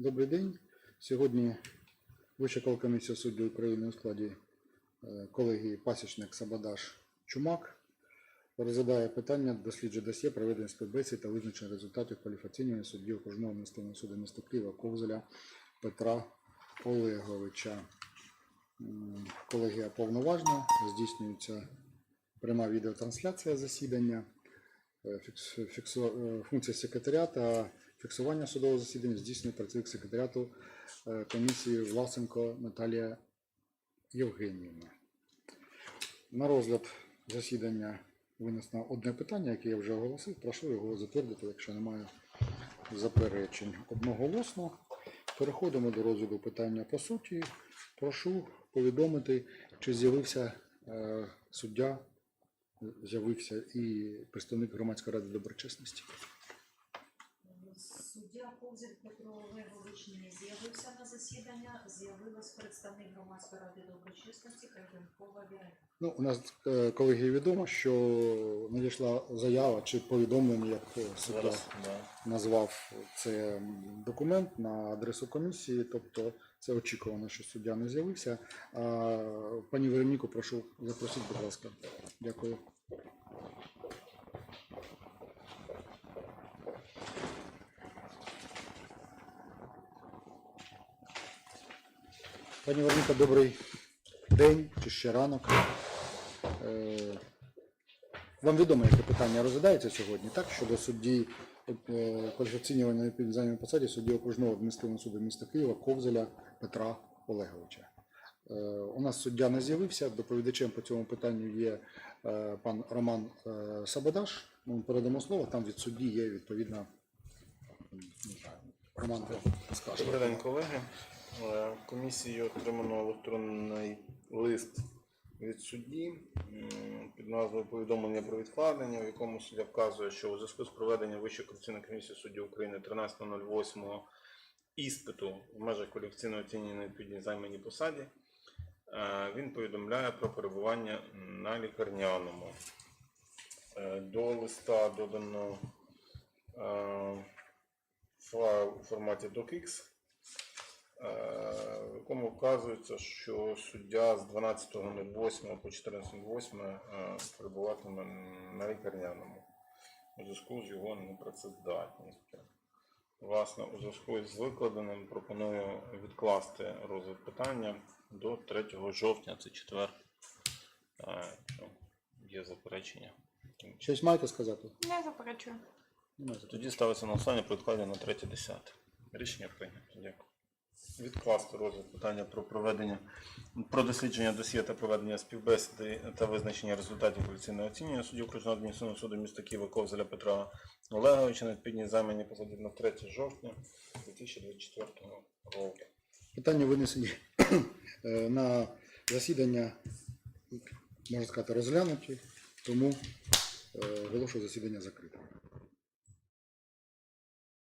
Добрий день. Сьогодні Вища колкомісія суддів України у складі е, колегії Пасічник Сабадаш Чумак розглядає питання дослідження досьє проведення співбесід та визначення результатів кваліфікаційної судді окружного адміністративного суду міста Києва Ковзеля Петра Олеговича. Колегія повноважна, здійснюється пряма відеотрансляція засідання. Е, е, Функція секретаріата фіксування судового засідання здійснює працівник секретаріату е, комісії Власенко Наталія Євгенівна. На розгляд засідання винесено одне питання, яке я вже оголосив. Прошу його затвердити, якщо немає заперечень. Одноголосно. Переходимо до розгляду питання по суті. Прошу повідомити, чи з'явився е, суддя, з'явився і представник громадської ради доброчесності. Суддя Ковзель Петро Олегович не з'явився на засідання. З'явилась представник громадської ради доброчесності Кайденкова Віра. Ну, у нас е, колеги відомо, що надійшла заява чи повідомлення, як е, суддя Зараз, да. назвав це документ на адресу комісії, тобто це очікувано, що суддя не з'явився. А, пані Вероніку, прошу запросіть, будь ласка. Дякую. Пані Вероніка, добрий день чи ще ранок. Е, Вам відомо, яке питання розглядається сьогодні, так? Щодо судді е, кваліфікаційної на підзаймій посаді судді окружного адміністративного суду міста Києва Ковзеля Петра Олеговича. Е, У нас суддя не з'явився. Доповідачем по цьому питанню є пан Роман Сабодаш. Ми передамо слово. Там від судді є відповідна. Роман. Добрий день, колеги. Е, Комісією отримано електронний лист від судді під назвою повідомлення про відкладення, в якому суддя вказує, що у зв'язку з проведенням Вищої кваліфікаційної комісії суддів України 13.08 іспиту в межах кваліфікаційної оцінювання на відповідній займаній посаді, е, він повідомляє про перебування на лікарняному. Е, До листа додано файл у форматі docx, в якому вказується, що суддя з 12.08 по 14.08 е, перебуватиме на лікарняному у зв'язку з його непрацездатністю. Власне, у зв'язку з викладеним пропоную відкласти розгляд питання до 3 жовтня, це четвер. Е, Якщо є заперечення. Щось маєте сказати? Не заперечую. Немає Тоді ставиться на голосування про відкладення на 3.10. Рішення прийнято. Дякую. Відкласти розгляд питання про проведення про дослідження досьє та проведення співбесіди та визначення результатів колекційного оцінювання судді окружного адміністративного суду міста Києва Ковзеля Петра Олеговича на відповідній займані посаді на 3 жовтня 2024 року. Питання винесені е, на засідання, можна сказати, розглянуті, тому е, оголошую засідання закритим.